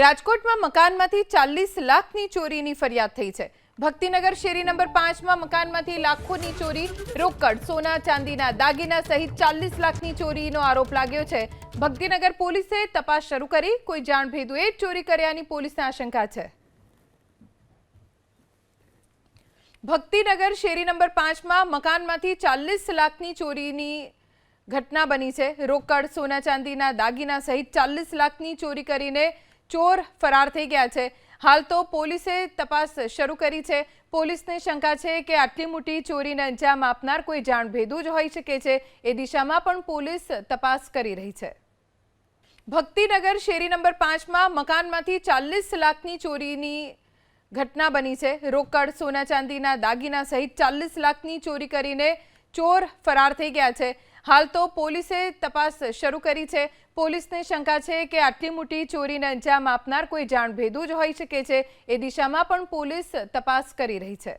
રાજકોટમાં મકાનમાંથી ચાલીસ લાખની ચોરીની ફરિયાદ થઈ છે. ભક્તિનગર શેરી નંબર પાંચમાં મકાનમાંથી લાખોની ચોરી, રોકડ, સોના, ચાંદીના દાગીના સહિત ચાલીસ લાખની ચોરીનો આરોપ લાગ્યો છે. ભક્તિનગર પોલીસે તપાસ શરૂ કરી. કોઈ જાણભેદુએ જ ચોરી કર્યાની પોલીસને આશંકા છે. ભક્તિનગર શેરી નંબર પાંચમાં મકાનમાંથી ચાલીસ લાખની ચોરીની ઘટના બની છે. રોકડ, સોના, ચાંદીના દાગીના સહિત ચાલીસ લાખની ચોરી કરીને ચોર ફરાર થઈ ગયા છે. હાલ તો પોલીસે તપાસ શરૂ કરી છે. પોલીસને શંકા છે કે આટલી મોટી ચોરીને અંજામ આપનાર કોઈ જાણભેદુ જ હોઈ શકે છે. એ દિશામાં પણ પોલીસ તપાસ કરી રહી છે. ભક્તિનગર શેરી નંબર પાંચમાં મકાનમાંથી ચાલીસ લાખની ચોરીની ઘટના બની છે. રોકડ, સોના ચાંદીના દાગીના સહિત ચાલીસ લાખની ચોરી કરીને ચોર ફરાર થઈ ગયા છે. હાલ તો પોલીસે તપાસ શરૂ કરી છે. પોલીસને શંકા છે કે આટલી મોટી ચોરીને અંજામ આપનાર કોઈ જાણભેદુ જ હોઈ શકે છે. એ દિશામાં પણ પોલીસ તપાસ કરી રહી છે.